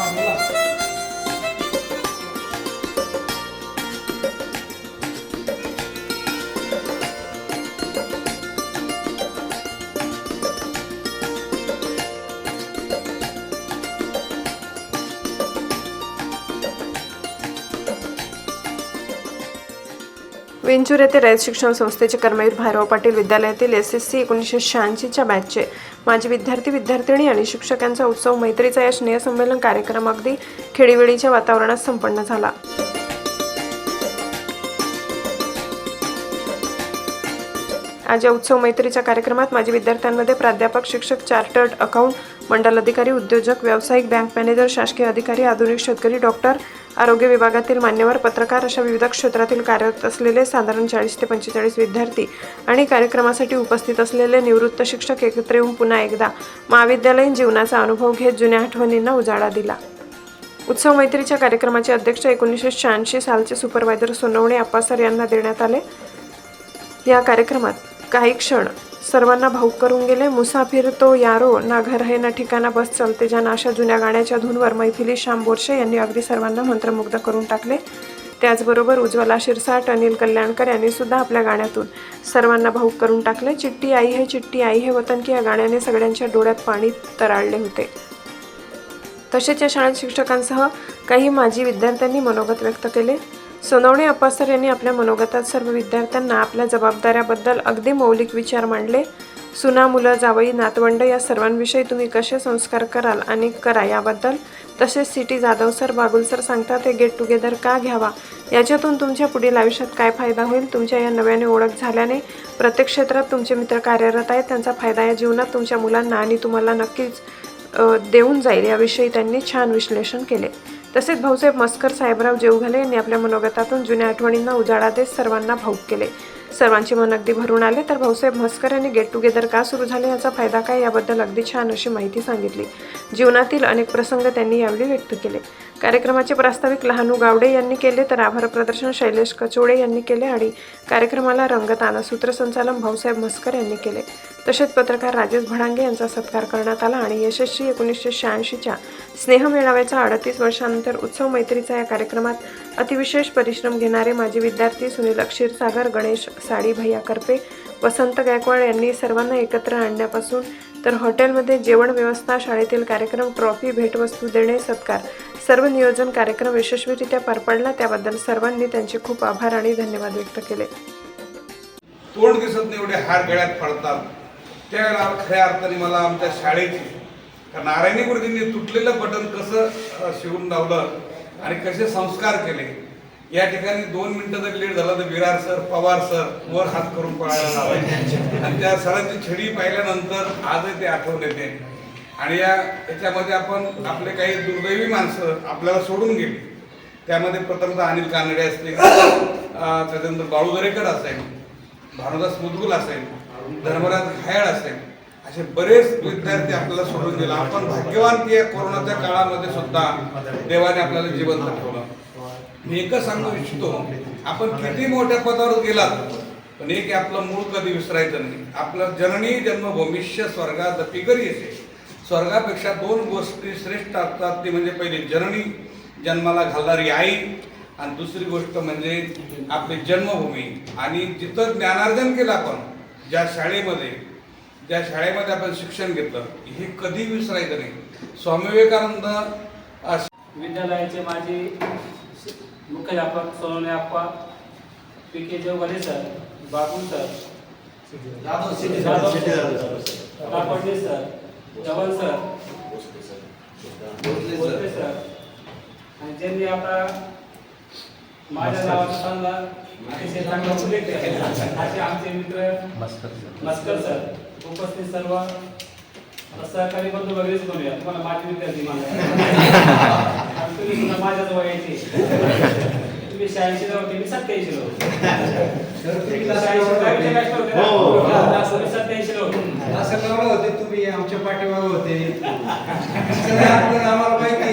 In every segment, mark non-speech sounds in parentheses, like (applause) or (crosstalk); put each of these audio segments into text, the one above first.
아, 몰라. विंचूर येथे रयत शिक्षण संस्थेचे कर्मवीर भैरव पाटील विद्यालयातील एस एस सी एकोणीसशे शहाऐंशीच्या बॅचचे माजी विद्यार्थी विद्यार्थिनी आणि शिक्षकांचा उत्सव मैत्रीचा या स्नेहसंमेलन कार्यक्रम अगदी खेडीवेळीच्या वातावरणात संपन्न झाला. आज या उत्सव मैत्रीच्या कार्यक्रमात माजी विद्यार्थ्यांमध्ये प्राध्यापक शिक्षक चार्टर्ड अकाउंट मंडल अधिकारी उद्योजक व्यावसायिक बँक मॅनेजर शासकीय अधिकारी आधुनिक शेतकरी डॉक्टर आरोग्य विभागातील मान्यवर पत्रकार अशा विविध क्षेत्रातील कार्यरत असलेले साधारण चाळीस ते पंचेचाळीस विद्यार्थी आणि कार्यक्रमासाठी उपस्थित असलेले निवृत्त शिक्षक एकत्र येऊन पुन्हा एकदा महाविद्यालयीन जीवनाचा अनुभव घेत जुन्या आठवणींना उजाळा दिला. उत्सव मैत्रीच्या कार्यक्रमाचे अध्यक्ष एकोणीसशे शहाऐंशी सालचे सुपरवायझर सोनवणे अप्पासर यांना देण्यात आले. या कार्यक्रमात काही क्षण सर्वांना भाऊक करून गेले. मुसाफिर तो यारो ना घर है ना ठिकाणा बस चलते. जाना अशा जुन्या गाण्याच्या धूनवर मैथिली श्याम बोरशे यांनी अगदी सर्वांना मंत्रमुग्ध करून टाकले. त्याचबरोबर उज्ज्वला शिरसाट अनिल कल्याणकर यांनी सुद्धा आपल्या गाण्यातून सर्वांना भाऊक करून टाकले. चिट्टी आई हे चिट्टी आई हे वतन की या गाण्याने सगळ्यांच्या डोळ्यात पाणी तराळले होते. तसेच या शाळेत शिक्षकांसह काही माजी विद्यार्थ्यांनी मनोगत व्यक्त केले. सोनवणे अप्पासर यांनी आपल्या मनोगतात सर्व विद्यार्थ्यांना आपल्या जबाबदाऱ्याबद्दल अगदी मौलिक विचार मांडले. सुना मुलं जावई नातवंड या सर्वांविषयी तुम्ही कसे संस्कार कराल आणि करा याबद्दल? तसेच C T Jadhav sir Bagul sir सांगतात हे गेट टुगेदर का घ्यावा? याच्यातून तुमच्या पुढील आयुष्यात काय फायदा होईल? तुमच्या या नव्याने ओळख झाल्याने प्रत्येक क्षेत्रात तुमचे मित्र कार्यरत आहेत. त्यांचा फायदा या जीवनात तुमच्या मुलांना आणि तुम्हाला नक्कीच देऊन जाईल. याविषयी त्यांनी छान विश्लेषण केले. तसेच भाऊसाहेब मस्कर साहेबराव जेवघाले यांनी आपल्या मनोगतातून जुन्या आठवणींना उजाळा देत सर्वांना भाऊक केले. सर्वांचे मन अगदी भरून आले तर भाऊसाहेब म्हस्कर यांनी गेट टुगेदर का सुरू झाले याचा फायदा काय याबद्दल अगदी छान अशी माहिती सांगितली. जीवनातील अनेक प्रसंग त्यांनी यावेळी व्यक्त केले. कार्यक्रमाचे प्रास्ताविक लहानू गावडे यांनी केले तर आभार प्रदर्शन शैलेश कचोडे यांनी केले आणि कार्यक्रमाला रंगताना सूत्रसंचालन भाऊसाहेब म्हस्कर यांनी केले. तसेच पत्रकार राजेश भडांगे यांचा सत्कार करण्यात आला आणि यशस्वी एकोणीसशे शहाऐंशीच्या स्नेह मेळाव्याचा अडतीस वर्षानंतर उत्सव मैत्रीचा या कार्यक्रमात अतिविशेष परिश्रम घेणारे माजी विद्यार्थी सुनील क्षीरसागर गणेश साडी भैया करपे. वसंत गायकवाड यांनी सर्वांना एकत्र आणण्यापासून तर हॉटेलमध्ये जेवण व्यवस्था शाळेतील कार्यक्रम ट्रॉफी भेटवस्तू देणे सत्कार. सर्व नियोजन कार्यक्रम यशस्वीरित्या पार पडला. त्याबद्दल सर्वांनी त्यांचे खूप आभार आणि धन्यवाद व्यक्त केले. तोंड दिसत नाही एवढे हार गळ्यात पडतात. त्यावेळेला खऱ्या अर्थाने मला आमच्या शाळेची नारायणी गुरुजींनी तुटलेलं बटन कसं शिवून लावलं आणि कसे संस्कार केले या ठिकाणी दोन मिनिटं जर लेट झाला तर विरार सर पवार सर वर हात करून पळायला लावायचे. आणि त्या सरांची छडी पाहिल्यानंतर आजही ते आठवण येते. आणि या याच्यामध्ये आपण आपले काही दुर्दैवी माणसं आपल्याला सोडून गेली. त्यामध्ये प्रथमतः अनिल कानडे असतील त्याच्यानंतर बाळूदरेकर असेल भानुदास मुदगुल असेल धर्मराज घायाळ असेल असे बरेच विद्यार्थी आपल्याला सोडून गेला. आपण भाग्यवान की कोरोनाच्या काळामध्ये सुद्धा देवाने आपल्याला जिवंत ठेवलं. मी एकच सांगू इच्छितो आपण किती मोठ्या पदावर गेलात पण एक आपलं मूळ कधी विसरायचं नाही. आपलं जननी जन्मभूमिष्य स्वर्गात पिकरी येते. स्वर्गापेक्षा दोन गोष्टी श्रेष्ठ असतात ती म्हणजे पहिली जननी जन्माला घालणारी आई आणि दुसरी गोष्ट म्हणजे आपली जन्मभूमी. आणि जिथं ज्ञानार्जन केलं आपण ज्या शाळेमध्ये ज्या शाळेमध्ये आपण शिक्षण घेतलं हे कधी विसरायचं नाही. स्वामी विवेकानंद विद्यालयाचे माझे मुख्याध्यापक Sonawane Appa P K Deogade sir Babu sir Jadhav sir Tapde sir जवळ सर बोलते सर आणि ज्यांनी आता माझ्या नावाचा चांगला अतिशय चांगला उल्लेख केला असे आमचे मित्र मस्कर सर उपस्थित सर्व सहकारी बंधू वगैरेच करूया तुम्हाला माझे विद्यार्थी मला (laughs) तुम्ही सुद्धा माझ्या जवळ यायचे. तुम्ही शहाऐंशी ला होते. मी सत्याऐंशी ला होते? हो. सत्याऐंशी ला होते असं कवडं होते. तुम्ही आमच्या पाठीमागे होते. आम्हाला माहिती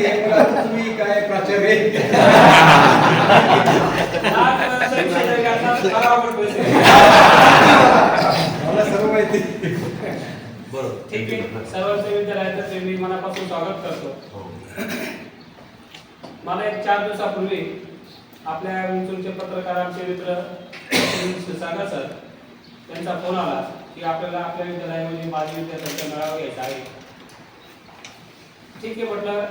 तुम्ही काय प्राचार्य हा, तर परीक्षा जर घातला, मला आवड पैसे. मला सर्व माहिती ठीक आहे सर्वांचे विद्यालयाचं मी मनापासून स्वागत करतो मला एक चार दिवसापूर्वी आपल्या विंचूरचे पत्रकार आमचे मित्र सागर सर त्यांचा फोन आला की आपल्याला आपल्या विद्यालयामध्ये माजी विद्यार्थ्यांचा मेळावा घ्यायचा आहे. ठीक आहे म्हटलं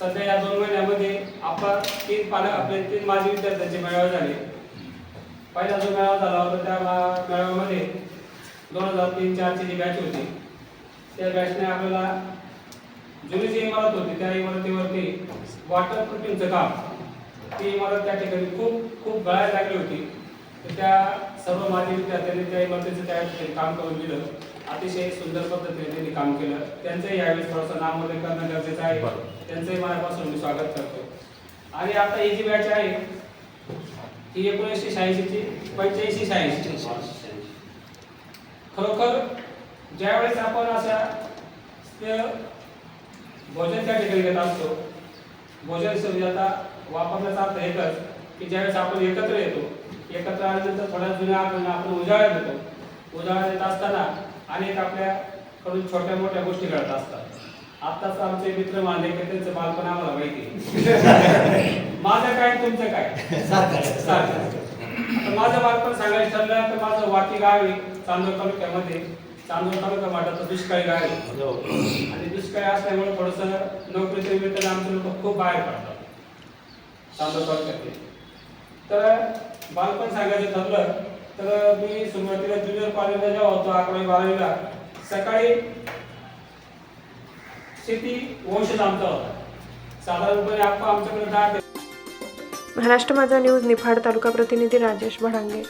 सध्या या दोन महिन्यामध्ये आपण तीन पालक आपले तीन माजी विद्यार्थ्यांचे मेळावे झाले. पहिला जो मेळावा झाला होता त्या मेळाव्यामध्ये दोन हजार तीन चारची जी बॅच होती त्या बॅचने आपल्याला जुनी जी इमारत होती त्या इमारतीवरती वॉटर प्रूफिंगचं काम ती इमारत त्या ठिकाणी खूप खूप गळायला लागली होती. तर त्या सर्व माजी विद्यार्थ्यांनी त्या इमारतीचं त्या ठिकाणी काम करून दिलं. अतिशय सुंदर पद्धतीने त्यांनी काम केलं. त्यांचंही यावेळेस थोडंसं नामोदय करणं गरजेचं आहे. त्यांचंही मनापासून मी स्वागत करतो. आणि आता ही जी बॅच आहे ही एकोणीसशे शहाऐंशीची पंच्याऐंशी शहाऐंशी. खरोखर ज्यावेळेस आपण अशा भोजन त्या ठिकाणी घेत असतो. भोजन म्हणजे आता वापरण्याचा अर्थ एकच की ज्यावेळेस आपण एकत्र येतो एकत्र आल्यानंतर थोड्या जुन्या आठवण आपण उजाळ्यात येतो उजाळ्यात येत असताना अनेक आपल्याकडून छोट्या मोठ्या गोष्टी घडत असतात. आत्ताच आमचे मित्र मानले की त्यांचं बालपण आम्हाला माहिती (laughs) माझं काय तुमचं काय? सारखं. माझं बालपण सांगायचं ठरलं तर माझं वाटी गावी चांदूर तालुक्यामध्ये चांदोर तालुका म्हटलं तर दुष्काळी गाव आहे आणि दुष्काळी असल्यामुळे थोडस नोकरीच्या निमित्ताने आमचे लोक खूप बाहेर पडतात. चांदोर तालुक्यातले तर बालपण सांगायचं ठरलं तर मी सुरुवातीला ज्युनियर कॉलेजला जेव्हा होतो अकरावी बारावीला सकाळी शेती वंशज आमचा होता. साधारणपणे आपण आमच्याकडे दहा महाराष्ट्र माझा न्यूज निफाड तालुका प्रतिनिधी राजेश भडांगे.